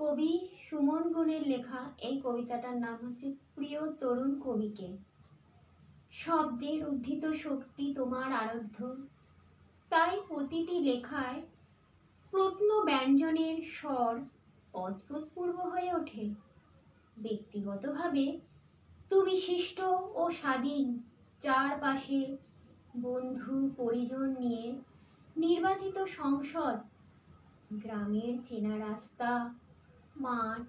কবি সুমন গুণের লেখা এই কবিতাটার নাম হচ্ছে প্রিয় তরুণ কবিকে শব্দের উদ্ধিত শক্তি তোমার আরাধ্য। তাই প্রতিটি লেখায় প্রত্ন ব্যঞ্জনের স্বর অদ্ভুতপূর্ব হয়ে ওঠে। ব্যক্তিগতভাবে তুমি শিষ্ট ও স্বাধীন, চারপাশে বন্ধু, পরিজন নিয়ে নির্বাচিত সংসদ, গ্রামের চেনা রাস্তা মাঠ।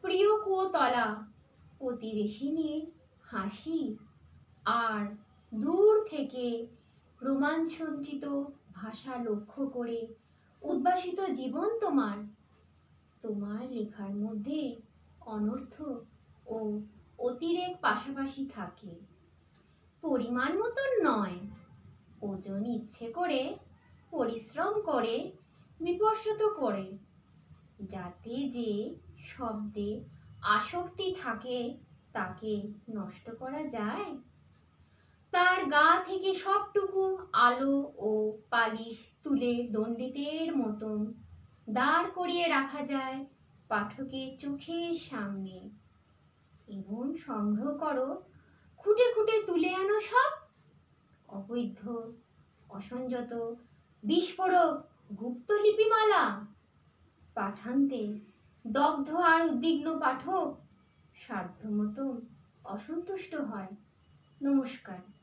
প্রিয় কুয়োতলা প্রতিবেশিনীর হাসি, আর দূর থেকে রোমাঞ্চঞ্চিত ভাষা লক্ষ্য করে উদ্ভাসিত জীবন তোমার। তোমার লেখার মধ্যে অনর্থ ও অতিরেক পাশাপাশি থাকে। পরিমাণ মতন নয়, ওজন ইচ্ছে করে, পরিশ্রম করে, বিপর্যত করে। যাতে যে শব্দে আসক্তি থাকে, তাকে নষ্ট করা যায়। তার গা থেকে সবটুকু আলো ও পালিশ তুলে দণ্ডিতের মতন দাঁড় করিয়ে রাখা যায় পাঠকের চোখের সামনে। এবং সংগ্রহ করো, খুঁটে খুঁটে তুলে আনো সব। অবৈধ, অসংযত, বিস্ফোরক গুপ্তলিপিমালা পাঠান্তে। দগ্ধ আর উদ্বিগ্ন পাঠক সাধ্যমতো অসন্তুষ্ট হয়। নমস্কার।